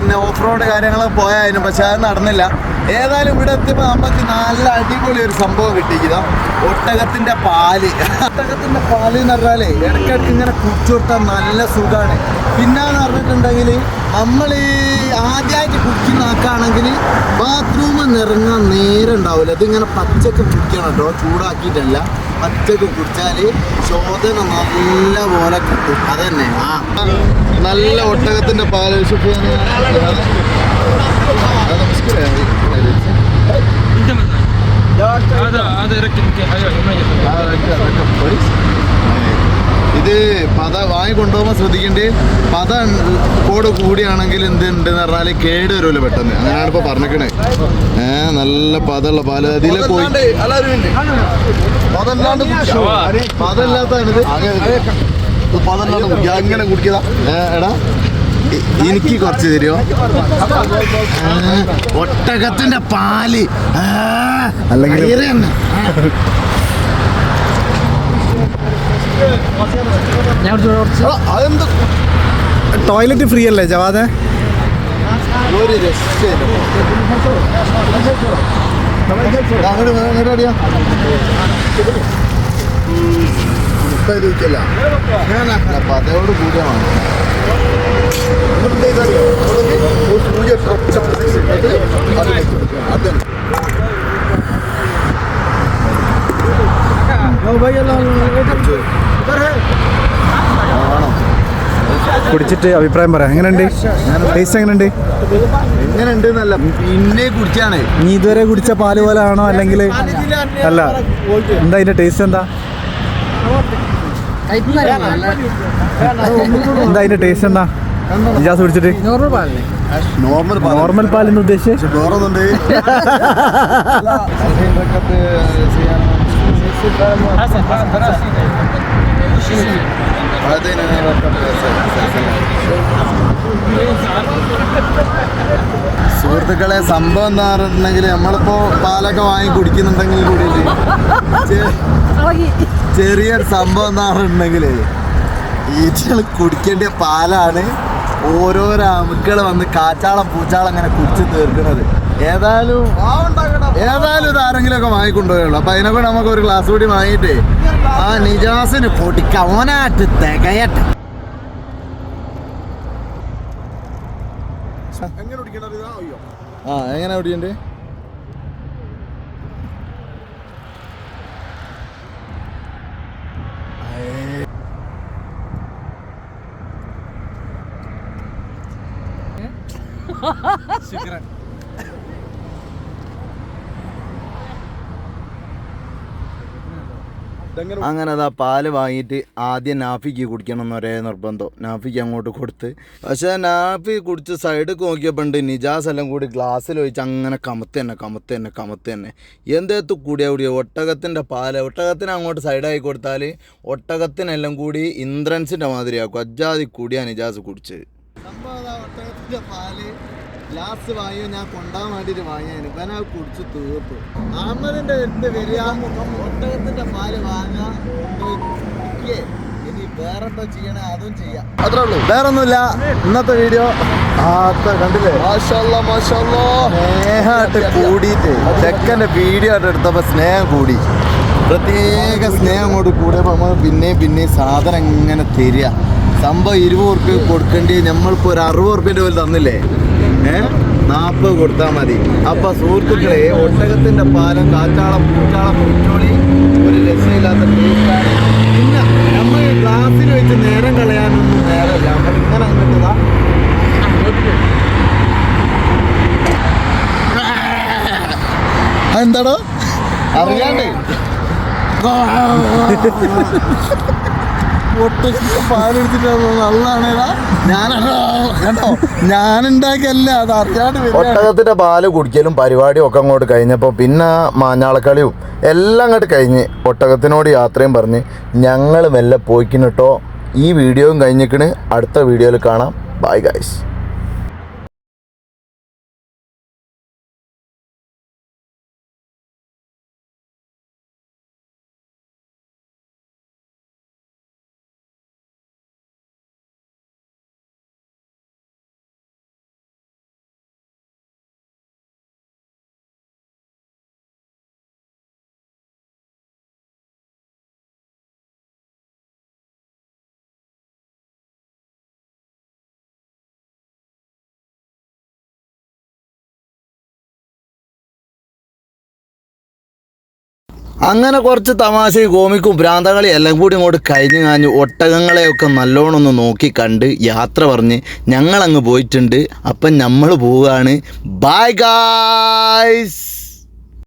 പിന്നെ off road കാര്യങ്ങളൊക്കെ പോയായിരുന്നു പക്ഷെ അത് നടന്നില്ല. ഏതായാലും ഇവിടെ എത്തിയപ്പോൾ നമുക്ക് നല്ല അടിപൊളി ഒരു സംഭവം കിട്ടിയിരിക്കുന്നു. ഒട്ടകത്തിന്റെ പാൽ. ഒട്ടകത്തിന്റെ പാൽ എന്ന് പറഞ്ഞാൽ ഇടയ്ക്കിടയ്ക്ക് ഇങ്ങനെ കുടിച്ചു കൊടുത്താൽ നല്ല സുഖമാണ് പിന്നെന്ന് പറഞ്ഞിട്ടുണ്ടെങ്കിൽ നമ്മൾ ആദ്യമായിട്ട് കുക്കിംഗ് ആക്കുകയാണെങ്കിൽ ബാത്റൂമിൽ നിറങ്ങാൻ നേരം ഉണ്ടാവില്ല ഇതിങ്ങനെ പച്ചക്ക് കുടിക്കണം കേട്ടോ. ചൂടാക്കിയിട്ടല്ല. പച്ചക്ക് കുടിച്ചാൽ ശോധന നല്ല പോലെ കിട്ടും. അതന്നെ. ആ. നല്ല ഒട്ടകത്തിന്റെ പാൽ സുഫിയാന്. ആ, നമസ്കാരം. ഇത് പത വാങ്ങി കൊണ്ടുപോകുമ്പോൾ ശ്രദ്ധിക്കേണ്ടത് പത കോട് കൂടിയാണെങ്കിൽ എന്ത് ഉണ്ടെന്ന് പറഞ്ഞാൽ കേട് വരുമല്ലോ പെട്ടെന്ന്. അങ്ങനെയാണ് ഇപ്പൊ പറഞ്ഞിരിക്കണേ. ഏ നല്ല പതമുള്ള പാൽ. അതിലെ പോയി. പതല്ലാണ്ട് പതല്ലാത്താണിത് പതല്ലാണ്ട് കുടിക്കുക അങ്ങനെ കുടിക്കതാ എടാ എനിക്ക് കുറച്ച് തരുമോ? ഒട്ടകത്തിന്റെ പാൽ. അല്ലെങ്കിൽ അതെന്ത്? ടോയ്ലറ്റ് ഫ്രീ അല്ലേ ജവാദ്? ഒരു രക്ഷയില്ല. അങ്ങോട്ട് അങ്ങോട്ട് അടിയാ. അപ്പൊ അതോട് കൂടിയാണ് കുടിച്ചിട്ട് അഭിപ്രായം പറയാം. എങ്ങനെയുണ്ട്? ടേസ്റ്റ് എങ്ങനെയുണ്ട്? എങ്ങനെയുണ്ട് എന്നല്ല പിന്നെ കുടിച്ചാണ്. നീ ഇതുവരെ കുടിച്ച പാൽ പോലെ ആണോ അല്ലെങ്കിൽ അല്ല? എന്താ അതിന്റെ ടേസ്റ്റ് എന്താ? എന്താ അതിന്റെ ടേസ്റ്റ് എന്താ? ഇജാസ് കുടിച്ചിട്ട്? നോർമൽ നോർമൽ പാൽ എന്ന് ഉദ്ദേശിച്ച്? വേറൊന്നുണ്ട് സുഹൃത്തുക്കളെ സംഭവം എന്താ പറഞ്ഞിട്ടുണ്ടെങ്കിൽ നമ്മളിപ്പോ പാലൊക്കെ വാങ്ങി കുടിക്കുന്നുണ്ടെങ്കിൽ കൂടി ചെറിയൊരു സംഭവം എന്താ പറഞ്ഞിട്ടുണ്ടെങ്കിൽ ഈച്ചകൾ കുടിക്കേണ്ട പാലാണ് ഓരോരോ അമുക്കൾ വന്ന് കാച്ചാളം പൂച്ചാളം അങ്ങനെ കുടിച്ച് തീർക്കുന്നത്. ഏതായാലും ഏതായാലും ഇത് ആരെങ്കിലും ഒക്കെ വാങ്ങിക്കൊണ്ടുപോയുള്ളൂ. അപ്പൊ അതിനൊക്കെ നമുക്ക് ഒരു ഗ്ലാസ് കൂടി വാങ്ങിയിട്ട് ആ നിജാസിന് പൊടിക്കാം ഓനാട്ട് തികയട്ടെ. ആ എങ്ങനെ കുടിക്കണ്ടേ? അങ്ങനെ അതാ പാൽ വാങ്ങിയിട്ട് ആദ്യം നാഫിക്ക് കുടിക്കണം എന്ന് ഒരേ നിർബന്ധം. നാഫിക്ക് അങ്ങോട്ട് കൊടുത്ത്. പക്ഷേ നാഫി കുടിച്ച് സൈഡിൽ നോക്കിയപ്പോൾ ഉണ്ട്. നിജാസ് എല്ലാം കൂടി ഗ്ലാസ്സിൽ ഒഴിച്ച് അങ്ങനെ കമത്ത് തന്നെ കമത്ത് തന്നെ കമത്ത് തന്നെ. എന്തേത്ത് കൂടിയ കൂടിയ? ഒട്ടകത്തിന്റെ പാൽ. ഒട്ടകത്തിന് അങ്ങോട്ട് സൈഡായി കൊടുത്താൽ ഒട്ടകത്തിനെല്ലാം കൂടി ഇന്ദ്രൻസിന്റെ മാതിരിയാക്കും. അജാതി കൂടിയാണ് നിജാസ് കുടിച്ചത്. ഒട്ടകത്തിന്റെ പാൽ ലാസ്റ്റ് വാങ്ങിയോ? ഞാൻ കൊണ്ടാൻ വേണ്ടിയിട്ട് വാങ്ങിയാണ് ഇവനെ കുടിച്ച് തീർത്തു. അഹമ്മദിന്റെ അടുത്ത് വരിക. ഒട്ടകത്തിന്റെ പാൽ കുടിക്കേ ഇനി വേറെ എന്താ ചെയ്യണേ അതും ചെയ്യാം. അത്രേ ഉള്ളൂ. വേറെ ഒന്നുമില്ല ഇന്നത്തെ വീഡിയോ കണ്ടില്ലേ? സ്നേഹമായിട്ട് കൂടിയിട്ട് ചെക്കന്റെ വീഡിയോ ആയിട്ട് എടുത്തപ്പോൾ സ്നേഹം കൂടി. പ്രത്യേക സ്നേഹം കൊണ്ട് കൂടിയപ്പോൾ നമ്മൾ പിന്നെയും പിന്നെയും സാധനം ഇങ്ങനെ തരിക. സംഭവം ഇരുപത് ഉറുപ്പ്യ കൊടുക്കേണ്ടി നമ്മളിപ്പോൾ ഒരു അറുപത് ഉറുപ്പ്യന്റെ പോലും തന്നില്ലേ? ഏ? നാൽപ്പത് കൊടുത്താൽ മതി. അപ്പൊ സുഹൃത്തുക്കളെ ഒട്ടകത്തിന്റെ പാലം കാച്ചാളം പൂച്ചാളം പൂച്ചോളി ഒരു രസമില്ലാത്ത ടേസ്റ്റാണ് പിന്നെ നമ്മൾ ഗ്ലാസ്സിൽ വെച്ച് നേരം കളയാനൊന്നും നേരമില്ല നമ്മൾ ഇങ്ങനെ അങ്ങോട്ടതാ എന്താടോ അറിയാണ്ട്. ഒട്ടകത്തിന്റെ പാലെടുത്തിട്ടാണ് ഒട്ടകത്തിന്റെ പാൽ കുടിക്കലും പരിപാടിയും ഒക്കെ അങ്ങോട്ട് കഴിഞ്ഞപ്പോൾ പിന്നെ മാഞ്ഞാളക്കളിയും എല്ലാം അങ്ങോട്ട് കഴിഞ്ഞ് ഒട്ടകത്തിനോട് യാത്രയും പറഞ്ഞ് ഞങ്ങൾ മെല്ലെ പോയിക്കിട്ടോ ഈ വീഡിയോയും കഴിഞ്ഞിക്കണ്. അടുത്ത വീഡിയോയിൽ കാണാം. ബൈ ഗൈസ് അങ്ങനെ കുറച്ച് തമാശയും കോമിക്കും ഭ്രാന്തകളി എല്ലാം കൂടി ഇങ്ങോട്ട് കഴിഞ്ഞു കാഞ്ഞ് ഒട്ടകങ്ങളെയൊക്കെ നല്ലോണം ഒന്ന് നോക്കി കണ്ട് യാത്ര പറഞ്ഞ് ഞങ്ങളങ്ങ് പോയിട്ടുണ്ട്. അപ്പം നമ്മൾ പോവുകയാണ്. Bye guys